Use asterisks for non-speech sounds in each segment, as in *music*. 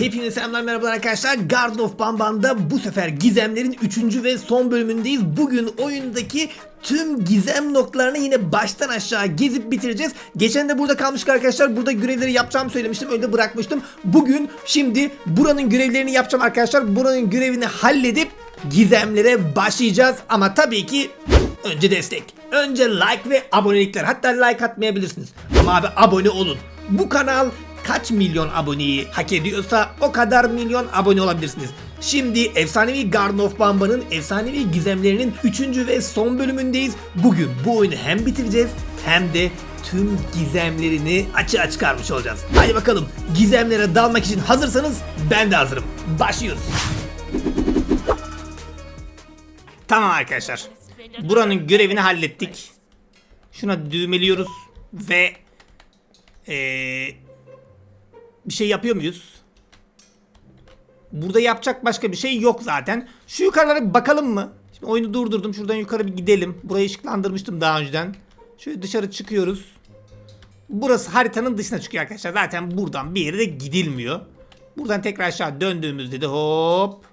Hepinize selamlar merhabalar arkadaşlar. Guard of Bamban'da bu sefer gizemlerin 3. ve son bölümündeyiz. Bugün oyundaki tüm gizem noktalarını yine baştan aşağı gezip bitireceğiz. Geçen de burada kalmıştık arkadaşlar. Burada görevleri yapacağımı söylemiştim. Öyle bırakmıştım. Bugün şimdi buranın görevlerini yapacağım arkadaşlar. Buranın görevini halledip gizemlere başlayacağız. Ama tabii ki önce destek. Önce like ve abonelikler. Hatta like atmayabilirsiniz. Ama abi abone olun. Bu kanal kaç milyon aboneyi hak ediyorsa o kadar milyon abone olabilirsiniz. Şimdi efsanevi Garden of Bamba'nın efsanevi gizemlerinin 3. ve son bölümündeyiz. Bugün bu oyunu hem bitireceğiz hem de tüm gizemlerini açığa çıkarmış olacağız. Hadi bakalım gizemlere dalmak için hazırsanız ben de hazırım. Başlıyoruz. Tamam arkadaşlar. Buranın görevini hallettik. Şuna düğmeliyoruz ve ee, bir şey yapıyor muyuz? Burada yapacak başka bir şey yok zaten. Şu yukarılara bir bakalım mı? Şimdi oyunu durdurdum. Şuradan yukarı bir gidelim. Burayı ışıklandırmıştım daha önceden. Şöyle dışarı çıkıyoruz. Burası haritanın dışına çıkıyor arkadaşlar. Zaten buradan bir yere de gidilmiyor. Buradan tekrar aşağı döndüğümüzde de hop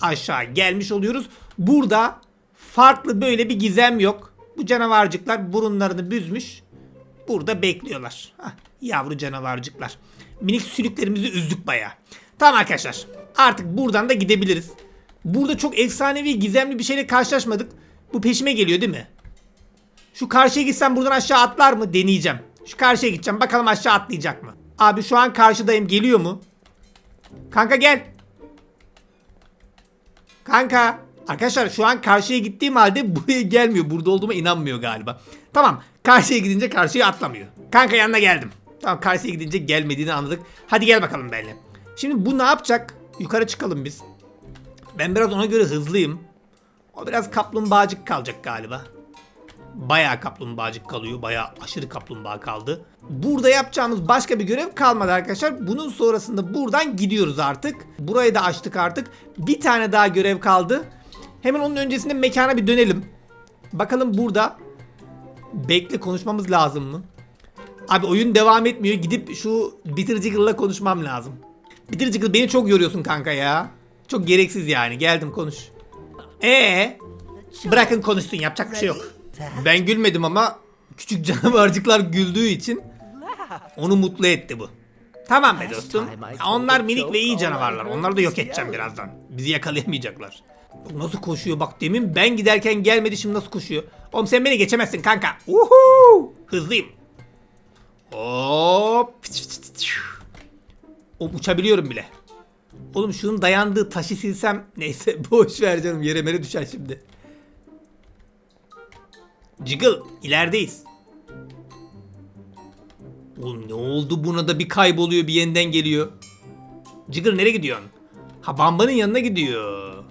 aşağı gelmiş oluyoruz. Burada farklı böyle bir gizem yok. Bu canavarcıklar burunlarını büzmüş. Burada bekliyorlar. Hah, yavru canavarcıklar. Minik sülüklerimizi üzdük baya. Tamam arkadaşlar. Artık buradan da gidebiliriz. Burada çok efsanevi gizemli bir şeyle karşılaşmadık. Bu peşime geliyor değil mi? Şu karşıya gitsem buradan aşağı atlar mı? Deneyeceğim. Şu karşıya gideceğim. Bakalım aşağı atlayacak mı? Abi şu an karşıdayım. Geliyor mu? Kanka gel. Kanka. Arkadaşlar şu an karşıya gittiğim halde *laughs* buraya gelmiyor. Burada olduğuma inanmıyor galiba. Tamam. Karşıya gidince karşıya atlamıyor. Kanka yanına geldim. Tamam karşıya gidince gelmediğini anladık. Hadi gel bakalım benimle. Şimdi bu ne yapacak? Yukarı çıkalım biz. Ben biraz ona göre hızlıyım. O biraz kaplumbağacık kalacak galiba. Bayağı kaplumbağacık kalıyor. Bayağı aşırı kaplumbağa kaldı. Burada yapacağımız başka bir görev kalmadı arkadaşlar. Bunun sonrasında buradan gidiyoruz artık. Burayı da açtık artık. Bir tane daha görev kaldı. Hemen onun öncesinde mekana bir dönelim. Bakalım burada bekle konuşmamız lazım mı? Abi oyun devam etmiyor. Gidip şu Bitter Jiggle'la konuşmam lazım. Bitter Jiggle beni çok yoruyorsun kanka ya. Çok gereksiz yani. Geldim konuş. Ee, bırakın konuşsun yapacak bir şey yok. Ben gülmedim ama küçük *laughs* canavarcıklar güldüğü için onu mutlu etti bu. Tamam be dostum. Onlar minik ve iyi canavarlar. Onları da yok edeceğim birazdan. Bizi yakalayamayacaklar. Nasıl koşuyor bak demin ben giderken gelmedi şimdi nasıl koşuyor. Oğlum sen beni geçemezsin kanka. Uhu! Hızlıyım. Hop. O uçabiliyorum bile. Oğlum şunun dayandığı taşı silsem neyse *laughs* boş ver canım yere mere düşer şimdi. Jiggle ilerideyiz. Oğlum ne oldu buna da bir kayboluyor bir yeniden geliyor. Jiggle nereye gidiyorsun? Ha Bamba'nın yanına gidiyor.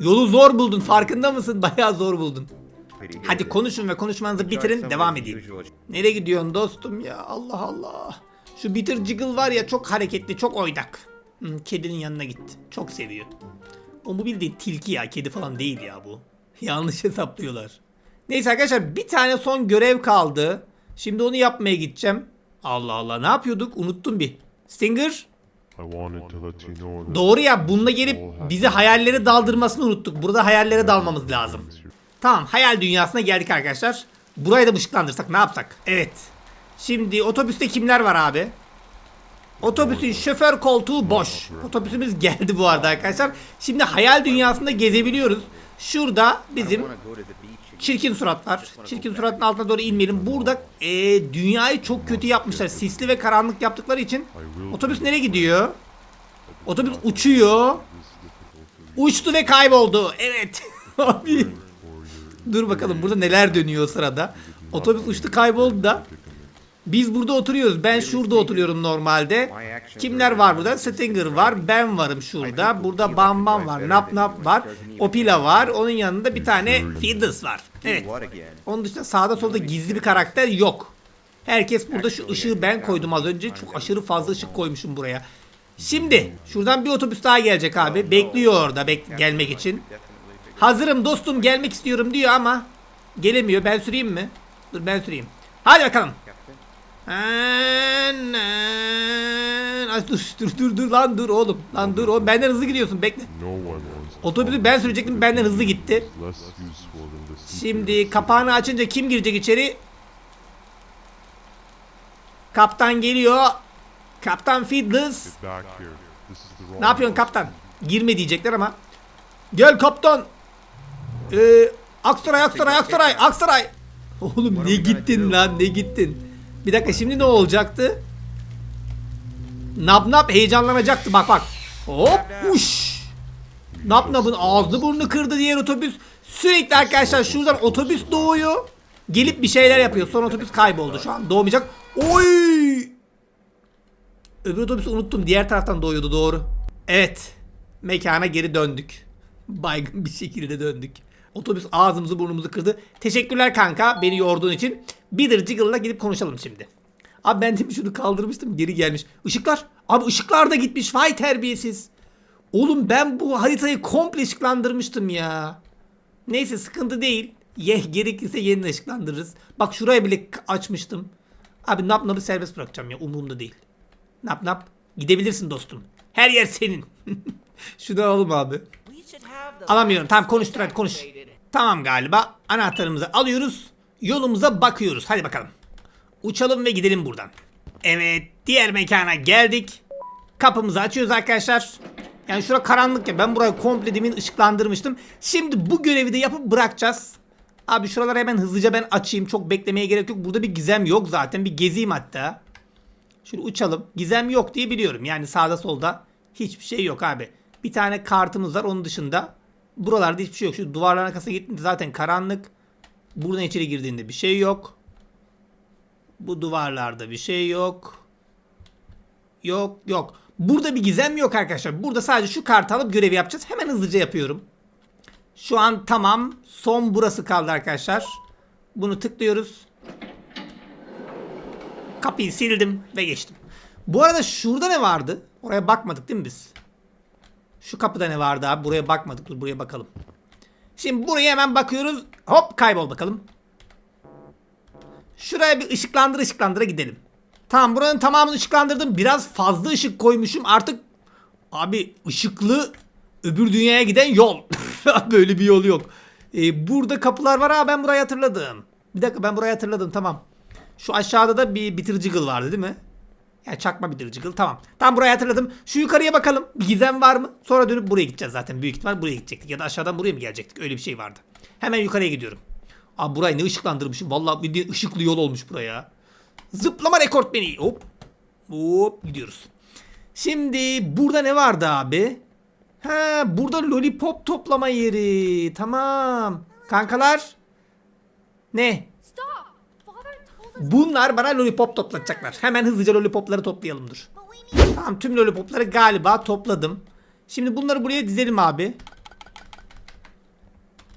Yolu zor buldun farkında mısın? *laughs* Bayağı zor buldun. Hadi konuşun ve konuşmanızı bitirin devam edeyim. Nereye gidiyorsun dostum ya Allah Allah. Şu Bitter Jiggle var ya çok hareketli çok oynak. Hı, kedinin yanına gitti. Çok seviyor. O bu bildiğin tilki ya kedi falan değil ya bu. *laughs* Yanlış hesaplıyorlar. Neyse arkadaşlar bir tane son görev kaldı. Şimdi onu yapmaya gideceğim. Allah Allah ne yapıyorduk unuttum bir. Stinger doğru ya bununla gelip bizi hayallere daldırmasını unuttuk. Burada hayallere dalmamız lazım. Tamam hayal dünyasına geldik arkadaşlar. Burayı da ışıklandırsak ne yapsak? Evet. Şimdi otobüste kimler var abi? Otobüsün şoför koltuğu boş. Otobüsümüz geldi bu arada arkadaşlar. Şimdi hayal dünyasında gezebiliyoruz. Şurada bizim çirkin suratlar. Çirkin suratın altına doğru inmeyelim. Burada eee, dünyayı çok kötü yapmışlar. Sisli ve karanlık yaptıkları için. Otobüs nereye gidiyor? Otobüs uçuyor. Uçtu ve kayboldu. Evet. *laughs* Abi. Dur bakalım burada neler dönüyor o sırada. Otobüs uçtu kayboldu da. Biz burada oturuyoruz. Ben şurada oturuyorum normalde. Kimler var burada? Stinger var. Ben varım şurada. Burada Bam Bam var. Nap Nap var. Opila var. Onun yanında bir tane Fiddles var. Evet. Onun dışında sağda solda gizli bir karakter yok. Herkes burada şu ışığı ben koydum az önce. Çok aşırı fazla ışık koymuşum buraya. Şimdi şuradan bir otobüs daha gelecek abi. Bekliyor orada bek gelmek için. Hazırım dostum gelmek istiyorum diyor ama gelemiyor. Ben süreyim mi? Dur ben süreyim. Hadi bakalım. Dur dur dur dur lan dur oğlum. Lan dur oğlum benden hızlı gidiyorsun bekle. Otobüsü ben sürecektim benden hızlı gitti. Şimdi kapağını açınca kim girecek içeri? Kaptan geliyor. Kaptan Fiddles. Ne yapıyorsun kaptan? Girme diyecekler ama. Gel kaptan. Ee, Aksaray Aksaray Aksaray Aksaray. Oğlum ne gittin lan ne gittin. Bir dakika şimdi ne olacaktı? Nap nap heyecanlanacaktı bak bak. Hop uş. Nap napın ağzını burnunu kırdı diğer otobüs. Sürekli arkadaşlar şuradan otobüs doğuyor. Gelip bir şeyler yapıyor. Son otobüs kayboldu şu an. Doğmayacak. Oy! Öbür otobüsü unuttum. Diğer taraftan doğuyordu doğru. Evet. Mekana geri döndük. *laughs* Baygın bir şekilde döndük. Otobüs ağzımızı burnumuzu kırdı. Teşekkürler kanka beni yorduğun için. Bitter Jiggle'la gidip konuşalım şimdi. Abi ben de şunu kaldırmıştım geri gelmiş. Işıklar. Abi ışıklar da gitmiş. Vay terbiyesiz. Oğlum ben bu haritayı komple ışıklandırmıştım ya. Neyse sıkıntı değil. Ye gerekirse yeniden ışıklandırırız. Bak şuraya bile açmıştım. Abi nap napı serbest bırakacağım ya umurumda değil. Nap nap gidebilirsin dostum. Her yer senin. *laughs* Şunu alalım abi. Alamıyorum. Tamam konuştur hadi konuş. Tamam galiba. Anahtarımızı alıyoruz. Yolumuza bakıyoruz. Hadi bakalım. Uçalım ve gidelim buradan. Evet. Diğer mekana geldik. Kapımızı açıyoruz arkadaşlar. Yani şura karanlık ya. Ben burayı komple demin ışıklandırmıştım. Şimdi bu görevi de yapıp bırakacağız. Abi şuraları hemen hızlıca ben açayım. Çok beklemeye gerek yok. Burada bir gizem yok zaten. Bir gezeyim hatta. Şöyle uçalım. Gizem yok diye biliyorum. Yani sağda solda hiçbir şey yok abi. Bir tane kartımız var. Onun dışında buralarda hiçbir şey yok. Şu duvarların arkasına gittiğinde zaten karanlık. Buradan içeri girdiğinde bir şey yok. Bu duvarlarda bir şey yok. Yok yok. Burada bir gizem yok arkadaşlar. Burada sadece şu kartı alıp görevi yapacağız. Hemen hızlıca yapıyorum. Şu an tamam. Son burası kaldı arkadaşlar. Bunu tıklıyoruz. Kapıyı sildim ve geçtim. Bu arada şurada ne vardı? Oraya bakmadık değil mi biz? Şu kapıda ne vardı abi? Buraya bakmadık. Dur buraya bakalım. Şimdi buraya hemen bakıyoruz. Hop kaybol bakalım. Şuraya bir ışıklandır ışıklandıra gidelim. Tamam buranın tamamını ışıklandırdım. Biraz fazla ışık koymuşum. Artık abi ışıklı öbür dünyaya giden yol. *laughs* Böyle bir yol yok. Ee, burada kapılar var. Ha ben burayı hatırladım. Bir dakika ben burayı hatırladım tamam. Şu aşağıda da bir bitiricigil vardı değil mi? Ya çakma bitiricigil tamam. Tamam burayı hatırladım. Şu yukarıya bakalım. Bir gizem var mı? Sonra dönüp buraya gideceğiz zaten. Büyük ihtimal buraya gidecektik. Ya da aşağıdan buraya mı gelecektik? Öyle bir şey vardı. Hemen yukarıya gidiyorum. Abi burayı ne ışıklandırmışım. Vallahi bir ışıklı yol olmuş buraya. Zıplama rekortmeni. Hop. Hop gidiyoruz. Şimdi burada ne vardı abi? Ha burada lollipop toplama yeri. Tamam. Kankalar. Ne? Bunlar bana lollipop toplatacaklar. Hemen hızlıca lollipopları toplayalım dur. Tamam tüm lollipopları galiba topladım. Şimdi bunları buraya dizelim abi.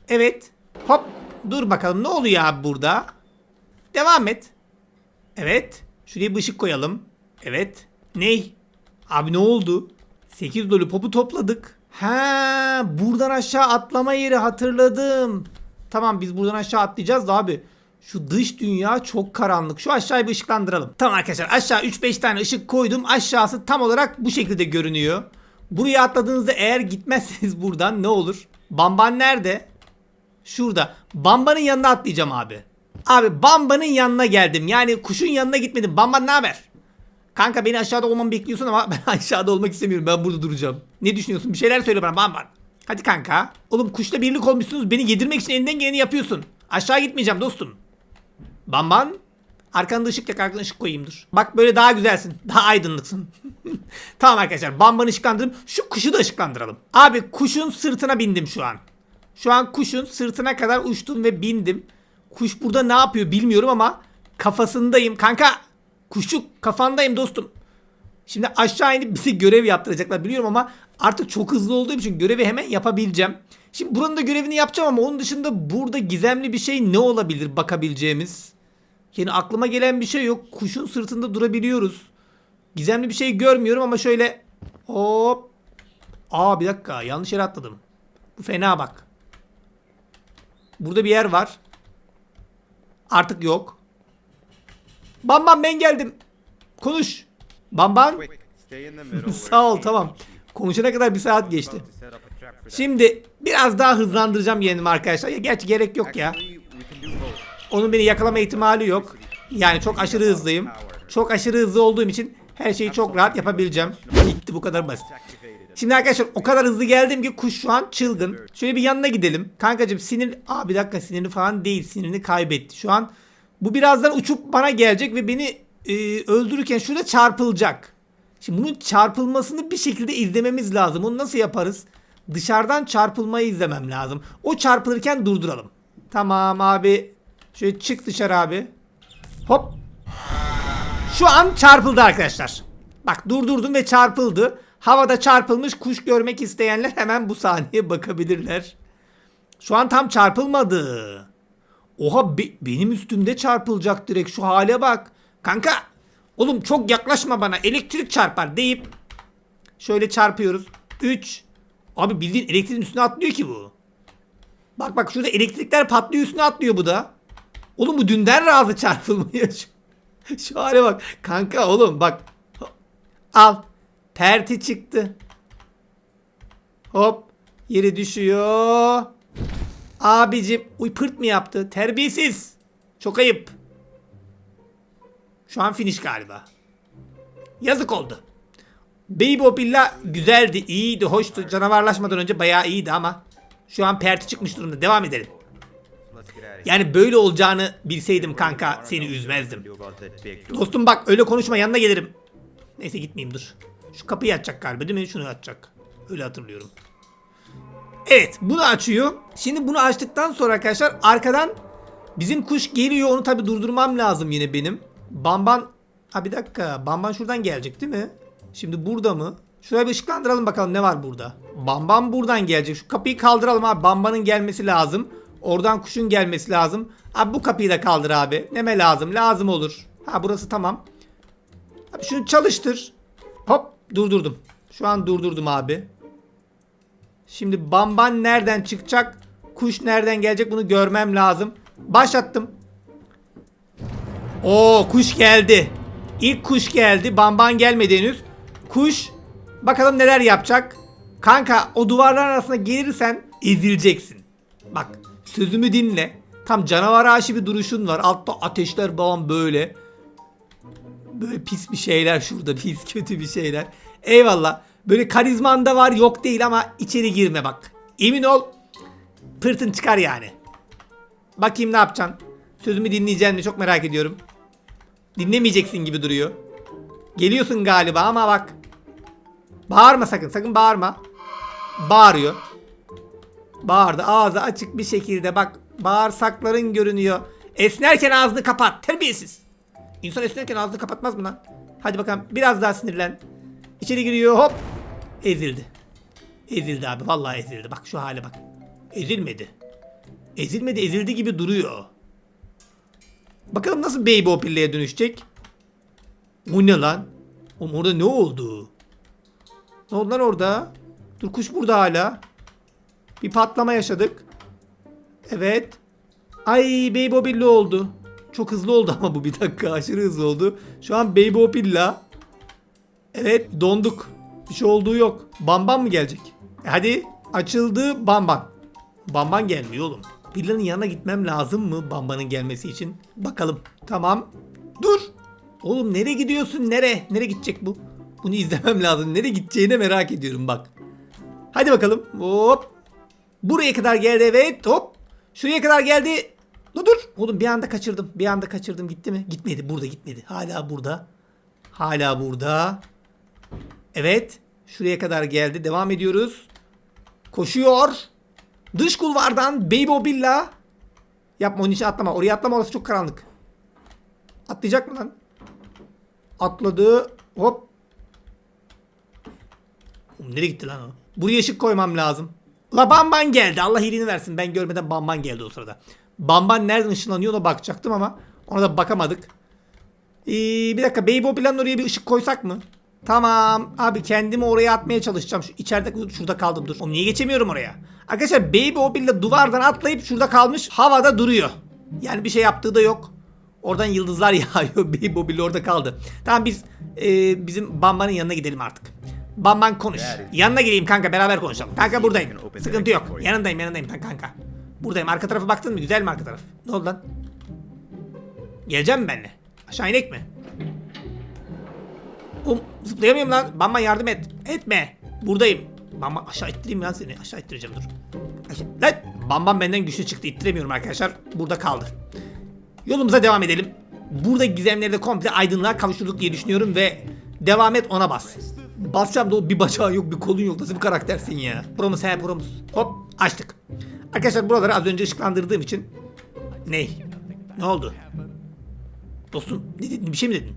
Evet. Hop. Dur bakalım ne oluyor abi burada? Devam et. Evet. Şuraya bir ışık koyalım. Evet. Ney? Abi ne oldu? 8 lollipopu topladık. Ha, buradan aşağı atlama yeri hatırladım. Tamam biz buradan aşağı atlayacağız da abi. Şu dış dünya çok karanlık. Şu aşağıyı bir ışıklandıralım. Tamam arkadaşlar aşağı 3-5 tane ışık koydum. Aşağısı tam olarak bu şekilde görünüyor. Buraya atladığınızda eğer gitmezseniz buradan ne olur? Bamban nerede? Şurada. Bamba'nın yanına atlayacağım abi. Abi Bamba'nın yanına geldim. Yani kuşun yanına gitmedim. Bamban ne haber? Kanka beni aşağıda olmamı bekliyorsun ama *laughs* ben aşağıda olmak istemiyorum. Ben burada duracağım. Ne düşünüyorsun? Bir şeyler söyle bana Bamban. Hadi kanka. Oğlum kuşla birlik olmuşsunuz. Beni yedirmek için elinden geleni yapıyorsun. Aşağı gitmeyeceğim dostum. Bamban. Arkanda ışık yak arkana ışık koyayım dur. Bak böyle daha güzelsin. Daha aydınlıksın. *laughs* tamam arkadaşlar Bamban'ı ışıklandırdım. Şu kuşu da ışıklandıralım. Abi kuşun sırtına bindim şu an. Şu an kuşun sırtına kadar uçtum ve bindim. Kuş burada ne yapıyor bilmiyorum ama kafasındayım. Kanka kuşçuk kafandayım dostum. Şimdi aşağı inip bize görev yaptıracaklar biliyorum ama artık çok hızlı olduğum için görevi hemen yapabileceğim. Şimdi buranın da görevini yapacağım ama onun dışında burada gizemli bir şey ne olabilir bakabileceğimiz? Yani aklıma gelen bir şey yok. Kuşun sırtında durabiliyoruz. Gizemli bir şey görmüyorum ama şöyle hop. Aa bir dakika yanlış yere atladım. Bu fena bak. Burada bir yer var. Artık yok. Bam bam ben geldim. Konuş. Bam bam. Quick, Stay in the middle. *laughs* where Sağ ol tamam. Konuşana kadar bir saat geçti. Şimdi biraz daha hızlandıracağım yeğenimi arkadaşlar. Ya gerçi gerek yok ya. Onun beni yakalama ihtimali yok. Yani çok aşırı hızlıyım. Çok aşırı hızlı olduğum için her şeyi çok rahat yapabileceğim. Bitti bu kadar basit. Şimdi arkadaşlar o kadar hızlı geldim ki kuş şu an çılgın. Şöyle bir yanına gidelim. Kankacım sinir... Aa bir dakika sinirli falan değil. Sinirini kaybetti. Şu an bu birazdan uçup bana gelecek ve beni e, öldürürken şurada çarpılacak. Şimdi bunun çarpılmasını bir şekilde izlememiz lazım. Onu nasıl yaparız? Dışarıdan çarpılmayı izlemem lazım. O çarpılırken durduralım. Tamam abi. Şöyle çık dışarı abi. Hop. Şu an çarpıldı arkadaşlar. Bak durdurdum ve çarpıldı. Havada çarpılmış kuş görmek isteyenler hemen bu sahneye bakabilirler. Şu an tam çarpılmadı. Oha be- benim üstümde çarpılacak direkt şu hale bak. Kanka oğlum çok yaklaşma bana elektrik çarpar deyip şöyle çarpıyoruz. 3 Abi bildiğin elektriğin üstüne atlıyor ki bu. Bak bak şurada elektrikler patlıyor üstüne atlıyor bu da. Oğlum bu dünden razı çarpılmaya. *laughs* Şu, şu hale bak. Kanka oğlum bak. Al. Perti çıktı. Hop. Yeri düşüyor. Abicim. Uy pırt mı yaptı? Terbiyesiz. Çok ayıp. Şu an finish galiba. Yazık oldu. Baby Opilla güzeldi, iyiydi, hoştu. Canavarlaşmadan önce bayağı iyiydi ama şu an perti çıkmış durumda. Devam edelim. Yani böyle olacağını bilseydim kanka seni üzmezdim. Dostum bak öyle konuşma yanına gelirim. Neyse gitmeyeyim dur. Şu kapıyı açacak galiba değil mi? Şunu açacak. Öyle hatırlıyorum. Evet bunu açıyor. Şimdi bunu açtıktan sonra arkadaşlar arkadan bizim kuş geliyor. Onu tabi durdurmam lazım yine benim. Bamban... Ha bir dakika. Bamban şuradan gelecek değil mi? Şimdi burada mı? Şuraya bir ışıklandıralım bakalım ne var burada. Bamban buradan gelecek. Şu kapıyı kaldıralım abi. Bambanın gelmesi lazım. Oradan kuşun gelmesi lazım. Abi bu kapıyı da kaldır abi. Neme lazım? Lazım olur. Ha burası tamam. Abi şunu çalıştır. Hop durdurdum. Şu an durdurdum abi. Şimdi bamban nereden çıkacak? Kuş nereden gelecek bunu görmem lazım. Başlattım. Oo kuş geldi. İlk kuş geldi. Bamban gelmedi henüz. Kuş bakalım neler yapacak. Kanka o duvarlar arasına gelirsen ezileceksin. Bak sözümü dinle. Tam canavar aşı bir duruşun var. Altta ateşler babam böyle. Böyle pis bir şeyler şurada pis *laughs* kötü bir şeyler. Eyvallah. Böyle karizman da var yok değil ama içeri girme bak. Emin ol pırtın çıkar yani. Bakayım ne yapacaksın. Sözümü dinleyeceğini çok merak ediyorum. Dinlemeyeceksin gibi duruyor. Geliyorsun galiba ama bak. Bağırma sakın sakın bağırma. Bağırıyor. Bağırdı ağzı açık bir şekilde bak bağırsakların görünüyor. Esnerken ağzını kapat terbiyesiz. İnsan esnerken ağzını kapatmaz mı lan? Hadi bakalım biraz daha sinirlen. İçeri giriyor hop. Ezildi. Ezildi abi vallahi ezildi. Bak şu hale bak. Ezilmedi. Ezilmedi ezildi gibi duruyor. Bakalım nasıl Baby Opilla'ya dönüşecek. Bu ne lan? Oğlum orada ne oldu? Ne oldu lan orada? Dur kuş burada hala. Bir patlama yaşadık. Evet. Ay Baby Opilla oldu. Çok hızlı oldu *laughs* ama bu bir dakika aşırı hızlı oldu. Şu an Baby Opilla. Evet donduk. Bir şey olduğu yok. Bamban mı gelecek? E hadi açıldı Bamban. Bamban gelmiyor oğlum. Pilla'nın yanına gitmem lazım mı Bamban'ın gelmesi için? Bakalım. Tamam. Dur. Oğlum nereye gidiyorsun? Nere? Nereye gidecek bu? Bunu izlemem lazım. Nereye gideceğini merak ediyorum bak. Hadi bakalım. Hop. Buraya kadar geldi evet. Hop. Şuraya kadar geldi. Dur dur. Oğlum bir anda kaçırdım. Bir anda kaçırdım. Gitti mi? Gitmedi. Burada gitmedi. Hala burada. Hala burada. Evet. Şuraya kadar geldi. Devam ediyoruz. Koşuyor. Dış kulvardan Baby Obilla. Yapma onun için atlama. Oraya atlama orası çok karanlık. Atlayacak mı lan? Atladı. Hop. Nereye gitti lan o? Buraya ışık koymam lazım. La Bamban geldi. Allah iyiliğini versin. Ben görmeden Bamban geldi o sırada. Bamban nereden ışınlanıyor ona bakacaktım ama ona da bakamadık. Ee, bir dakika Baby Opila'nın oraya bir ışık koysak mı? Tamam. Abi kendimi oraya atmaya çalışacağım. Şu içeride şurada kaldım dur. Oğlum niye geçemiyorum oraya? Arkadaşlar Baby Opila duvardan atlayıp şurada kalmış. Havada duruyor. Yani bir şey yaptığı da yok. Oradan yıldızlar *laughs* yağıyor. Bir Bobili orada kaldı. Tamam biz e, bizim Bamba'nın yanına gidelim artık. Bamban konuş. Yanına geleyim kanka beraber konuşalım. Kanka buradayım. Sıkıntı yok. Yanındayım yanındayım kanka. Buradayım. Arka tarafa baktın mı? Güzel mi arka taraf? Ne oldu lan? Gelecek mi benimle? Aşağı inek mi? Um, zıplayamıyorum lan. Bamba yardım et. Etme. Buradayım. Bamba aşağı ittireyim lan seni. Aşağı ittireceğim dur. Aşağı. Lan. Bambam benden güçlü çıktı. İttiremiyorum arkadaşlar. Burada kaldı. Yolumuza devam edelim. Burada gizemleri de komple aydınlığa kavuşturduk diye düşünüyorum ve devam et ona bas. Basacağım da o bir bacağı yok bir kolun yok nasıl bir karaktersin ya. Buramız he buramız. Hop açtık. Arkadaşlar buraları az önce ışıklandırdığım için. Ney? Ne oldu? Dostum ne dedin bir şey mi dedin?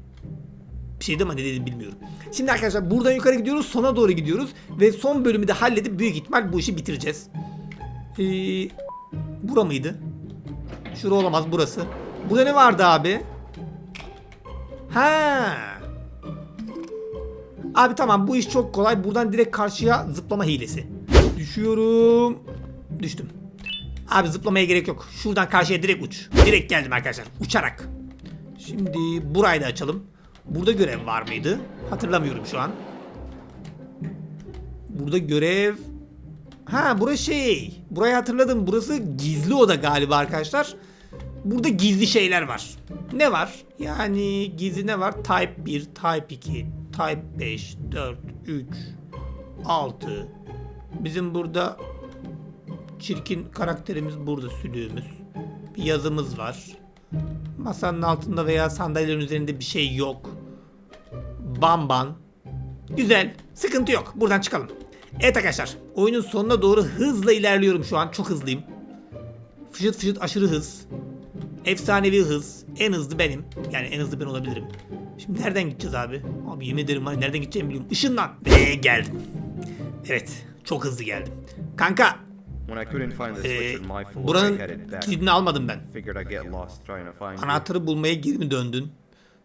Bir şey de ama ne dedim bilmiyorum. Şimdi arkadaşlar buradan yukarı gidiyoruz sona doğru gidiyoruz ve son bölümü de halledip büyük ihtimal bu işi bitireceğiz. Ee, bura mıydı? Şura olamaz burası. Burada ne vardı abi? Ha. Abi tamam bu iş çok kolay. Buradan direkt karşıya zıplama hilesi. Düşüyorum. Düştüm. Abi zıplamaya gerek yok. Şuradan karşıya direkt uç. Direkt geldim arkadaşlar. Uçarak. Şimdi burayı da açalım. Burada görev var mıydı? Hatırlamıyorum şu an. Burada görev... Ha burası şey. Burayı hatırladım. Burası gizli oda galiba arkadaşlar. Burada gizli şeyler var. Ne var? Yani gizli ne var? Type 1, Type 2, Type 5, 4, 3, 6. Bizim burada çirkin karakterimiz burada sülüğümüz. Bir yazımız var. Masanın altında veya sandalyelerin üzerinde bir şey yok. Bamban. Güzel. Sıkıntı yok. Buradan çıkalım. Evet arkadaşlar. Oyunun sonuna doğru hızla ilerliyorum şu an. Çok hızlıyım. Fışıt fışıt aşırı hız. Efsanevi hız. En hızlı benim. Yani en hızlı ben olabilirim. Şimdi nereden gideceğiz abi? Abi yemin ederim hani nereden gideceğimi biliyorum. Işınlan. Ve geldim. Evet. Çok hızlı geldim. Kanka. When I couldn't find the ee, switch in my floor, I buranın headed back. kilidini almadım ben. Figured I'd get lost trying to find it. Anahtarı bulmaya geri mi döndün?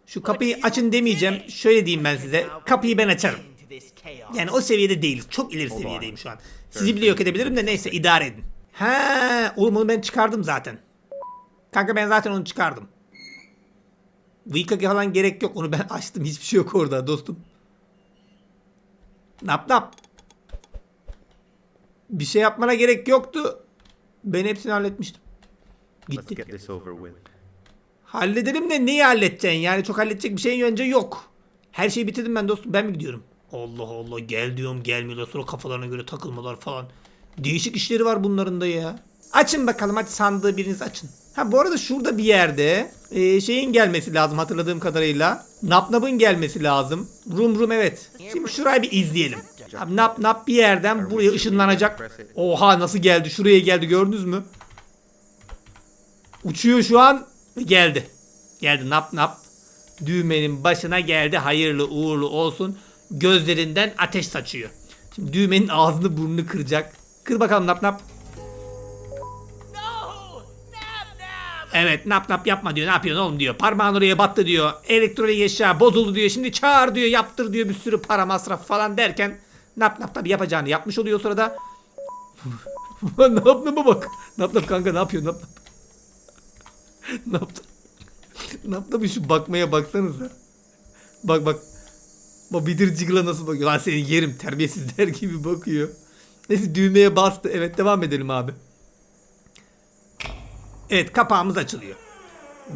Şu kapıyı açın demeyeceğim. Şöyle diyeyim ben size. Kapıyı ben açarım. Yani o seviyede değiliz. Çok ileri seviyedeyim şu an. Sizi bile yok edebilirim de neyse idare edin. He, oğlum onu ben çıkardım zaten. Kanka ben zaten onu çıkardım. Vika falan gerek yok. Onu ben *laughs* açtım. Hiçbir şey yok orada dostum. Nap nap. Bir şey yapmana gerek yoktu. Ben hepsini halletmiştim. Gitti. Halledelim de neyi halledeceksin? Yani çok halledecek bir şeyin önce yok. Her şeyi bitirdim ben dostum. Ben mi gidiyorum? Allah Allah gel diyorum gelmiyorlar. Sonra kafalarına göre takılmalar falan. Değişik işleri var bunların da ya. Açın bakalım hadi sandığı biriniz açın. Ha bu arada şurada bir yerde e, şeyin gelmesi lazım hatırladığım kadarıyla. Napnap'ın gelmesi lazım. Rum rum evet. Şimdi şurayı bir izleyelim. Abi nap nap bir yerden buraya ışınlanacak. Oha nasıl geldi şuraya geldi gördünüz mü? Uçuyor şu an geldi. Geldi nap nap. Düğmenin başına geldi. Hayırlı uğurlu olsun. Gözlerinden ateş saçıyor. Şimdi düğmenin ağzını burnunu kıracak. Kır bakalım nap nap. Evet nap nap yapma diyor. Ne yapıyorsun oğlum diyor. Parmağın oraya battı diyor. Elektronik eşya bozuldu diyor. Şimdi çağır diyor. Yaptır diyor. Bir sürü para masraf falan derken nap nap tabi yapacağını yapmış oluyor o sırada. *laughs* nap nap'a bak. Nap nap kanka ne yapıyorsun nap nap. ne ne yaptı bir şu bakmaya baksanıza. Bak bak. Bak Bidir Jiggle'a nasıl bakıyor. Lan seni yerim terbiyesiz der *laughs* gibi bakıyor. Neyse düğmeye bastı. Evet devam edelim abi. Evet kapağımız açılıyor.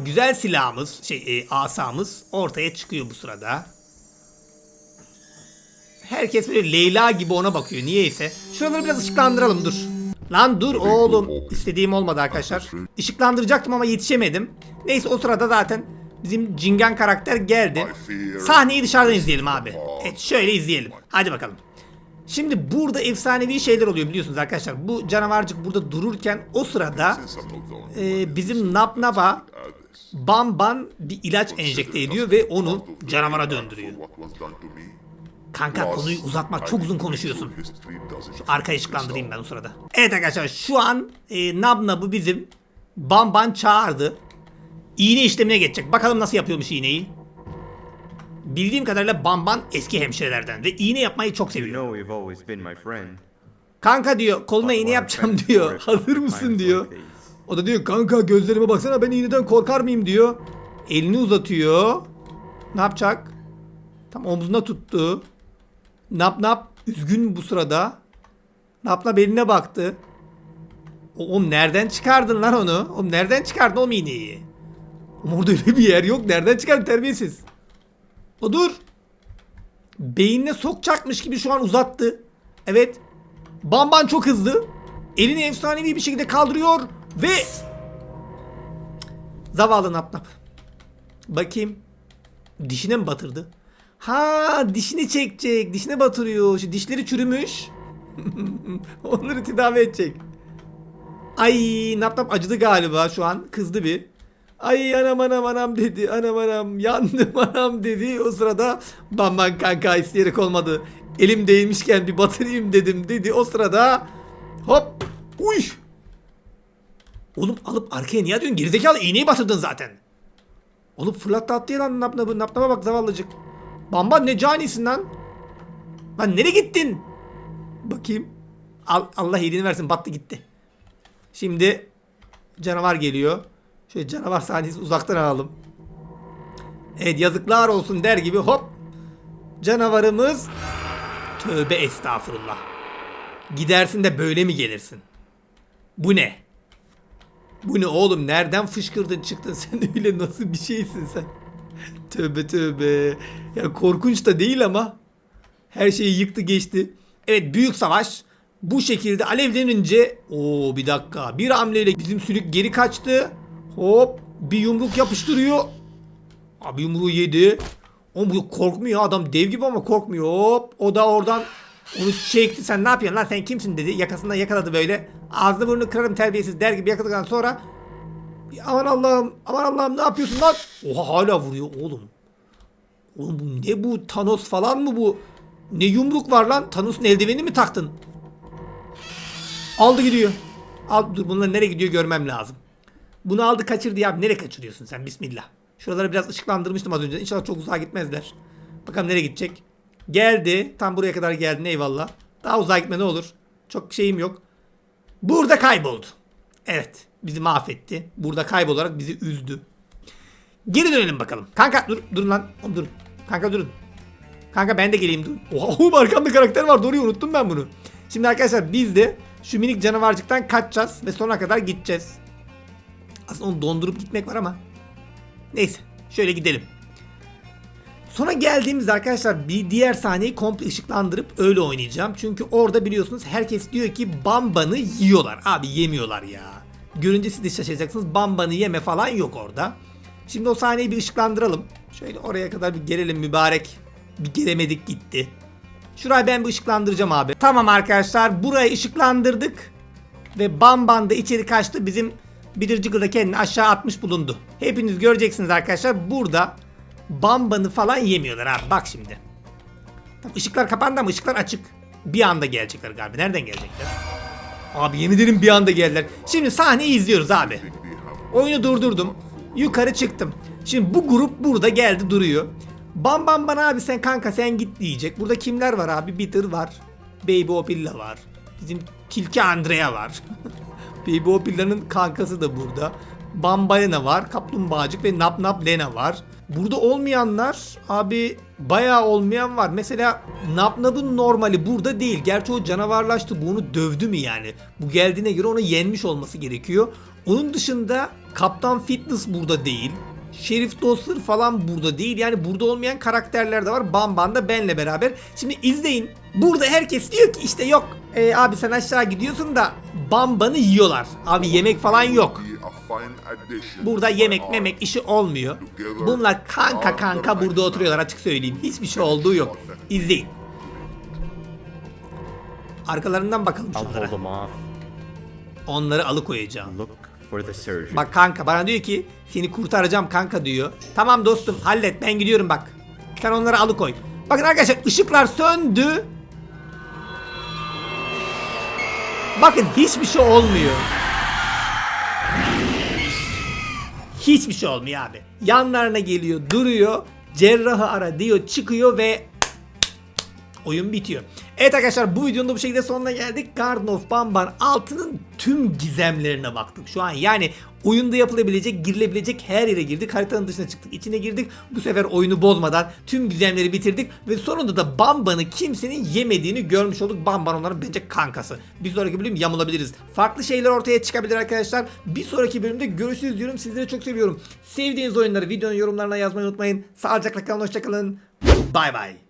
Güzel silahımız, şey e, asamız ortaya çıkıyor bu sırada. Herkes böyle Leyla gibi ona bakıyor niyeyse. Şuraları biraz ışıklandıralım dur. Lan dur oğlum. İstediğim olmadı arkadaşlar. Işıklandıracaktım ama yetişemedim. Neyse o sırada zaten bizim Cingan karakter geldi. Sahneyi dışarıdan izleyelim abi. Evet şöyle izleyelim. Hadi bakalım. Şimdi burada efsanevi şeyler oluyor biliyorsunuz arkadaşlar. Bu canavarcık burada dururken o sırada e, bizim Napnaba Bamban bir ilaç enjekte ediyor ve onu canavara döndürüyor. Kanka konuyu uzatmak çok uzun konuşuyorsun. Şu arkayı ışıklandırayım ben o sırada. Evet arkadaşlar şu an e, Nabnab'ı bizim Bamban çağırdı. İğne işlemine geçecek. Bakalım nasıl yapıyormuş iğneyi. Bildiğim kadarıyla Bamban eski hemşirelerden ve iğne yapmayı çok seviyor. Kanka diyor koluna iğne yapacağım diyor. Hazır mısın diyor. O da diyor kanka gözlerime baksana ben iğneden korkar mıyım diyor. Elini uzatıyor. Ne yapacak? Tam omzuna tuttu. Nap nap. Üzgün bu sırada. Nap nap eline baktı. Oğlum nereden çıkardın lan onu? Oğlum nereden çıkardın o iğneyi? Oğlum orada öyle bir yer yok. Nereden çıkardın terbiyesiz? O dur. Beynine sokacakmış gibi şu an uzattı. Evet. Bamban çok hızlı. Elini efsanevi bir şekilde kaldırıyor ve zavallı nap nap. Bakayım. Dişine mi batırdı? Ha dişini çekecek. Dişine batırıyor. Şu dişleri çürümüş. *laughs* Onları tedavi edecek. Ay nap nap acıdı galiba şu an. Kızdı bir. Ay anam anam anam dedi. Anam anam yandım *laughs* anam dedi. O sırada bamban kanka isteyerek olmadı. Elim değmişken bir batırayım dedim dedi. O sırada hop uy. Oğlum alıp arkaya niye atıyorsun? Gerizekalı iğneyi batırdın zaten. Oğlum fırlattı attı ya lan napnapı. Napnapa bak zavallıcık. Bamban ne canisin lan. Lan nereye gittin? Bakayım. Al, Allah iyiliğini versin battı gitti. Şimdi canavar geliyor. Şöyle canavar sahnesi uzaktan alalım. Evet yazıklar olsun der gibi hop. Canavarımız tövbe estağfurullah. Gidersin de böyle mi gelirsin? Bu ne? Bu ne oğlum? Nereden fışkırdın çıktın *laughs* sen öyle nasıl bir şeysin sen? tövbe tövbe. Ya korkunç da değil ama her şeyi yıktı geçti. Evet büyük savaş bu şekilde alevlenince o bir dakika bir hamleyle bizim sülük geri kaçtı. Hop bir yumruk yapıştırıyor. Abi yumruğu yedi. Oğlum bu korkmuyor adam dev gibi ama korkmuyor. Hop o da oradan onu çekti. Sen ne yapıyorsun lan sen kimsin dedi. Yakasından yakaladı böyle. Ağzını burnunu kırarım terbiyesiz der gibi yakaladıktan sonra aman Allah'ım aman Allah'ım ne yapıyorsun lan? Oha hala vuruyor oğlum. Oğlum bu ne bu Thanos falan mı bu? Ne yumruk var lan? Thanos'un eldiveni mi taktın? Aldı gidiyor. Al dur bunlar nereye gidiyor görmem lazım. Bunu aldı kaçırdı ya. Nereye kaçırıyorsun sen? Bismillah. Şuraları biraz ışıklandırmıştım az önce. İnşallah çok uzağa gitmezler. Bakalım nereye gidecek. Geldi. Tam buraya kadar geldin eyvallah. Daha uzağa gitme ne olur. Çok şeyim yok. Burada kayboldu. Evet. Bizi mahvetti. Burada kaybolarak bizi üzdü. Geri dönelim bakalım. Kanka dur durun lan. Oğlum durun. Kanka durun. Kanka ben de geleyim dur. Oha oğlum arkamda karakter var. Doğruyu unuttum ben bunu. Şimdi arkadaşlar biz de şu minik canavarcıktan kaçacağız ve sonuna kadar gideceğiz. Aslında onu dondurup gitmek var ama. Neyse şöyle gidelim. Sonra geldiğimizde arkadaşlar bir diğer sahneyi komple ışıklandırıp öyle oynayacağım. Çünkü orada biliyorsunuz herkes diyor ki Bamba'nı yiyorlar. Abi yemiyorlar ya. Görünce siz de şaşıracaksınız. Bamba'nı yeme falan yok orada. Şimdi o sahneyi bir ışıklandıralım. Şöyle oraya kadar bir gelelim mübarek. Bir gelemedik gitti. Şurayı ben bir ışıklandıracağım abi. Tamam arkadaşlar burayı ışıklandırdık. Ve Bamban da içeri kaçtı. Bizim Bidircikl da kendini aşağı atmış bulundu. Hepiniz göreceksiniz arkadaşlar. Burada Bamban'ı falan yemiyorlar abi. Bak şimdi. Tamam, ışıklar kapandı ama ışıklar açık. Bir anda gelecekler galiba. Nereden gelecekler? Abi yemin ederim bir anda geldiler. Şimdi sahneyi izliyoruz abi. Oyunu durdurdum. Yukarı çıktım. Şimdi bu grup burada geldi duruyor. Bam bam bana abi sen kanka sen git diyecek. Burada kimler var abi? Bitter var. Baby Opilla var. Bizim Tilki Andrea var. *laughs* Baby Opilla'nın kankası da burada. Bambayana var. Kaplumbağacık ve Nap Nap Lena var. Burada olmayanlar abi bayağı olmayan var. Mesela Nap Nap'ın normali burada değil. Gerçi o canavarlaştı. Bu onu dövdü mü yani? Bu geldiğine göre onu yenmiş olması gerekiyor. Onun dışında Kaptan Fitness burada değil. Şerif Dostlar falan burada değil. Yani burada olmayan karakterler de var. Bamban da benle beraber. Şimdi izleyin. Burada herkes diyor ki işte yok. e, abi sen aşağı gidiyorsun da Bamban'ı yiyorlar. Abi yemek falan yok. Burada yemek memek işi olmuyor. Bunlar kanka kanka burada oturuyorlar açık söyleyeyim. Hiçbir şey olduğu yok. İzleyin. Arkalarından bakalım şunlara. Onları alıkoyacağım. Look for the surgeon. Bak kanka bana diyor ki seni kurtaracağım kanka diyor. Tamam dostum hallet ben gidiyorum bak. Sen onları alıkoy. Bakın arkadaşlar ışıklar söndü. Bakın hiçbir şey olmuyor. Hiçbir şey olmuyor abi. Yanlarına geliyor, duruyor. Cerrahı ara diyor, çıkıyor ve oyun bitiyor. Evet arkadaşlar bu videonun da bu şekilde sonuna geldik. Garden of Bamban altının tüm gizemlerine baktık şu an. Yani oyunda yapılabilecek, girilebilecek her yere girdik. Haritanın dışına çıktık, içine girdik. Bu sefer oyunu bozmadan tüm gizemleri bitirdik. Ve sonunda da Bamban'ı kimsenin yemediğini görmüş olduk. Bamban onların bence kankası. Bir sonraki bölüm yamulabiliriz. Farklı şeyler ortaya çıkabilir arkadaşlar. Bir sonraki bölümde görüşürüz diyorum. Sizleri çok seviyorum. Sevdiğiniz oyunları videonun yorumlarına yazmayı unutmayın. Sağlıcakla kalın, hoşçakalın. Bay bay.